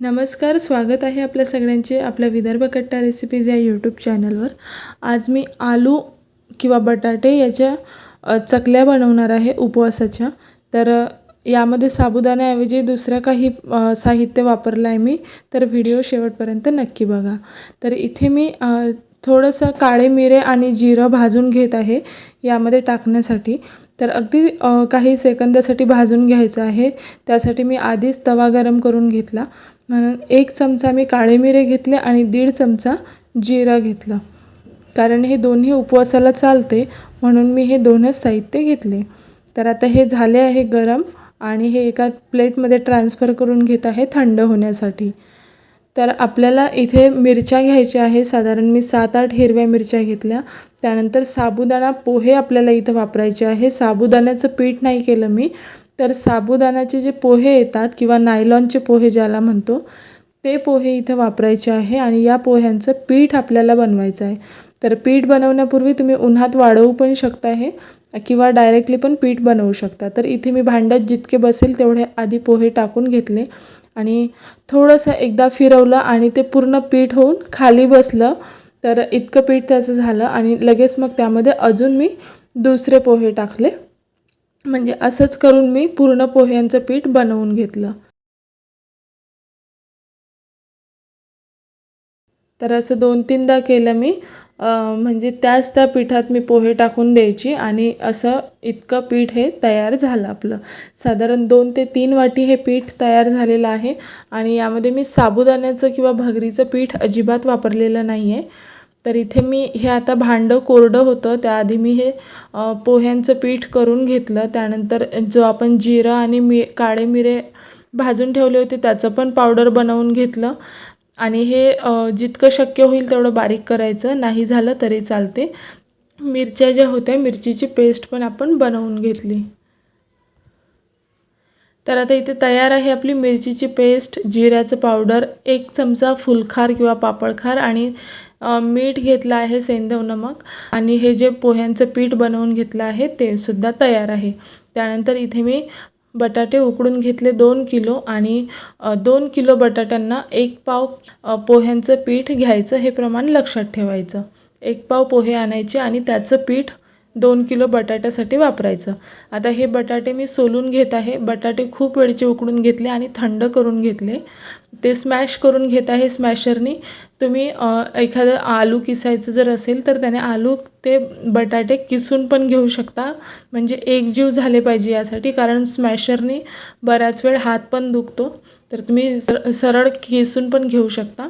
नमस्कार स्वागत आहे आपल्या सगळ्यांचे आपल्या विदर्भ कट्टा रेसिपीज या यूट्यूब चॅनलवर आज मी आलू किंवा बटाटे याच्या चकल्या बनवणार आहे उपवासाच्या. तर यामध्ये साबुदाण्याऐवजी दुसरं काही साहित्य वापरलं आहे मी तर व्हिडिओ शेवटपर्यंत नक्की बघा. तर इथे मी थोडंसं काळे मिरे आणि जिरं भाजून घेत आहे यामध्ये टाकण्यासाठी. तर अगदी काही सेकंदासाठी भाजून घ्यायचं आहे. त्यासाठी मी आधीच तवा गरम करून घेतला. म्हणून एक चमचा मी काळे मिरे घेतले आणि दीड चमचा जिरा घेतला. कारण हे दोन्ही उपवासाला चालते म्हणून मी हे दोनच साहित्य घेतले. तर आता हे झाले आहे गरम आणि हे एका प्लेटमध्ये ट्रान्सफर करून घेत आहे थंड होण्यासाठी. तर आपल्याला इथे मिरच्या घ्यायच्या आहे साधारण मी सात आठ हिरव्या मिरच्या घेतल्या. त्यानंतर साबुदाणा पोहे आपल्याला इथं वापरायचे आहे. साबुदाण्याचं पीठ नाही केलं मी. तर साबुदाण्याचे जे पोहे येतात किंवा नायलॉनचे पोहे ज्याला म्हणतो ते पोहे इथं वापरायचे आहे आणि या पोह्यांचं पीठ आपल्याला बनवायचं आहे. तर पीठ बनवण्यापूर्वी तुम्ही उन्हात वाढवू पण शकता हे किंवा डायरेक्टली पण पीठ बनवू शकता. तर इथे मी भांड्यात जितके बसेल तेवढे आधी पोहे टाकून घेतले आणि थोडंसं एकदा फिरवलं आणि ते पूर्ण पीठ होऊन खाली बसलं. तर इतकं पीठ त्याचं झालं आणि लगेच मग त्यामध्ये अजून मी दुसरे पोहे टाकले. म्हणजे असंच करून मी पूर्ण पोह्यांचं पीठ बनवून घेतलं. तर असं दोन तीनदा केलं मी. म्हणजे त्याच त्या पिठात मी पोहे टाकून द्यायची आणि असं इतकं पीठ हे तयार झालं आपलं. साधारण दोन ते तीन वाटी हे पीठ तयार झालेलं आहे आणि यामध्ये मी साबुदाण्याचं किंवा भगरीचं पीठ अजिबात वापरलेलं नाही आहे तर इथे मी हे आता भांडं कोरडं होतं. त्याआधी मी हे पोह्यांचं पीठ करून घेतलं. त्यानंतर जो आपण जिरं आणि मी काळे मिरे भाजून ठेवले होते त्याचं पण पावडर बनवून घेतलं. आणि हे जितकं शक्य होईल तेवढं बारीक करायचं. नाही झालं तरी चालते. मिरच्या ज्या होत्या मिरचीची पेस्ट पण आपण बनवून घेतली. तर आता इथे तयार आहे आपली मिरचीची पेस्ट जिऱ्याचं पावडर एक चमचा फुलखार किंवा पापडखार आणि मीठ घेतलं आहे सेंधव नमक आणि हे जे पोह्यांचं पीठ बनवून घेतलं आहे ते सुद्धा तयार आहे. त्यानंतर इथे मी बटाटे उकडून घेतले दोन किलो आणि दोन किलो बटाट्यांना एक पाव पोह्यांचं पीठ घ्यायचं हे प्रमाण लक्षात ठेवायचं. एक पाव पोहे आणायचे आणि त्याचं पीठ दोन किलो बटाट्यासाठी वापरायचं. आता हे बटाटे मी सोलून घेत आहे. बटाटे खूप वेळचे उकडून घेतले आणि थंड करून घेतले. ते स्मॅश करून घेत आहे स्मॅशरनी. तुम्ही एखादं आलू किसायचं जर असेल तर त्याने आलू ते बटाटे किसून पण घेऊ शकता. म्हणजे एकजीव झाले पाहिजे यासाठी कारण स्मॅशरनी बऱ्याच वेळ हात पण दुखतो. तर तुम्ही सर सरळ किसून पण घेऊ शकता.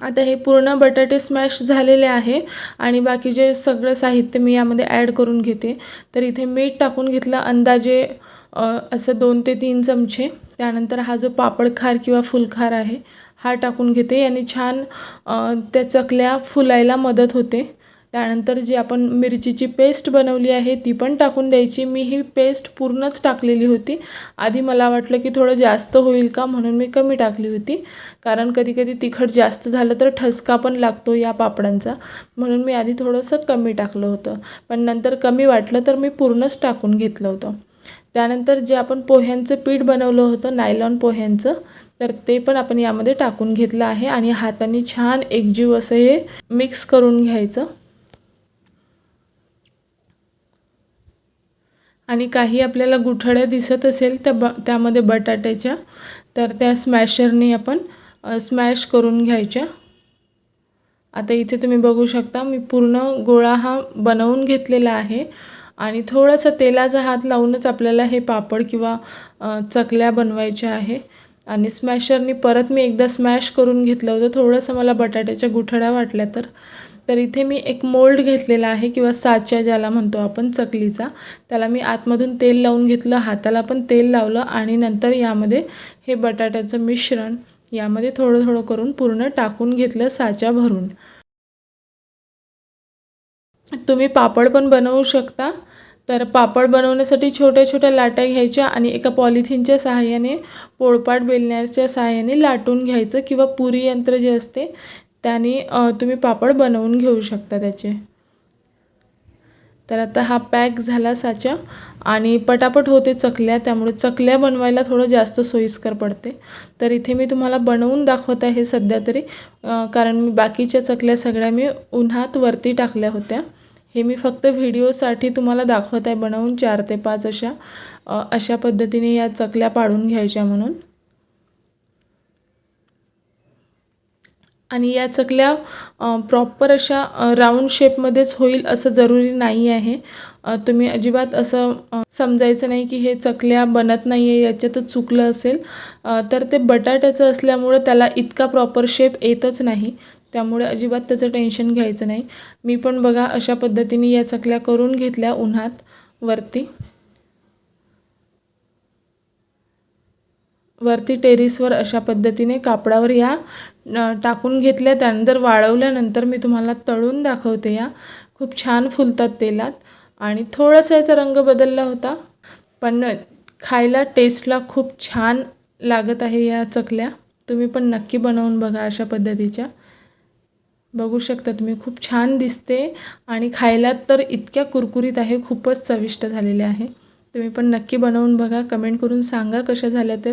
आता हे पूर्ण बटाटे स्मॅश झालेले आहे आणि बाकी जे सगळं साहित्य मी यामध्ये ॲड करून घेते. तर इथे मीठ टाकून घेतलं अंदाजे असं दोन ते तीन चमचे. त्यानंतर हा जो पापड खार किंवा फुलखार आहे हा टाकून घेते. याने छान त्या चकल्या फुलायला मदत होते. त्यानंतर जी आपण मिरचीची पेस्ट बनवली आहे ती पण टाकून द्यायची. मी ही पेस्ट पूर्णच टाकलेली होती. आधी मला वाटलं की थोडं जास्त होईल का म्हणून मी कमी टाकली होती. कारण कधीकधी तिखट जास्त झालं तर ठसका पण लागतो या पापडांचा. म्हणून मी आधी थोडंसं कमी टाकलं होतं. पण नंतर कमी वाटलं तर मी पूर्णच टाकून घेतलं होतं. त्यानंतर जे आपण पोह्यांचं पीठ बनवलं होतं नायलॉन पोह्यांचं तर ते पण आपण यामध्ये टाकून घेतलं आहे. आणि हाताने छान एकजीव असं हे मिक्स करून घ्यायचं. आणि काही आपल्याला गुठळ्या दिसत असेल त्या ब त्यामध्ये बटाट्याच्या तर त्या स्मॅशरनी आपण स्मॅश करून घ्यायच्या. आता इथे तुम्ही बघू शकता मी पूर्ण गोळा हा बनवून घेतलेला आहे आणि थोडंसं तेलाचा हात लावूनच आपल्याला हे पापड किंवा चकल्या बनवायच्या आहे. आणि स्मॅशरनी परत मी एकदा स्मॅश करून घेतलं होतं. थोडंसं मला बटाट्याच्या गुठळ्या वाटल्या तर तर इथे मी एक मोल्ड घेतलेला आहे किंवा साच्या ज्याला म्हणतो आपण चकलीचा. त्याला मी आतमधून तेल लावून घेतलं हाताला पण तेल लावलं आणि नंतर यामध्ये हे बटाट्याचं मिश्रण यामध्ये थोडं थोडं करून पूर्ण टाकून घेतलं साच्या भरून. तुम्ही पापड पण बनवू शकता. तर पापड बनवण्यासाठी छोट्या छोट्या लाट्या घ्यायच्या आणि एका पॉलिथिनच्या सहाय्याने पोळपाट बेलण्याच्या सहाय्याने लाटून घ्यायचं किंवा पुरी यंत्र जे असते त्याने तुम्ही पापड बनवून घेऊ शकता त्याचे. तर आता हा पॅक झाला साचा आणि पटापट होते चकल्या त्यामुळे चकल्या बनवायला थोडं जास्त सोयीस्कर पडते. तर इथे मी तुम्हाला बनवून दाखवत आहे सध्या तरी कारण मी बाकीच्या चकल्या सगळ्या मी उन्हात वरती टाकल्या होत्या. हे मी फक्त व्हिडिओसाठी तुम्हाला दाखवत आहे बनवून चार ते पाच अशा अशा पद्धतीने या चकल्या पाडून घ्यायच्या म्हणून. आणि या चकल्या प्रॉपर अशा राऊंड शेपमध्येच होईल असं जरुरी नाही आहे. तुम्ही अजिबात असं समजायचं नाही की हे चकल्या बनत नाही आहे याच्यातच चुकलं असेल. तर ते बटाट्याचं असल्यामुळं त्याला इतका प्रॉपर शेप येतच नाही. त्यामुळे अजिबात त्याचं टेन्शन घ्यायचं नाही. मी पण बघा अशा पद्धतीने या चकल्या करून घेतल्या उन्हात वरती. वरती टेरिसवर अशा पद्धतीने कापडावर या टाकून घेतल्या त्यानंतर वाळवल्यानंतर मी तुम्हाला तळून दाखवते या. खूप छान फुलतात तेलात आणि थोडासा याचा रंग बदलला होता पण खायला टेस्टला खूप छान लागत आहे या चकल्या. तुम्ही पण नक्की बनवून बघा अशा पद्धतीच्या. बघू शकता तुम्ही खूप छान दिसते. आणि खायला तर इतक्या कुरकुरीत आहे खूपच चविष्ट झालेले आहे. तुम्ही पण नक्की बनवून बघा कमेंट करून सांगा कशा झाल्या तर.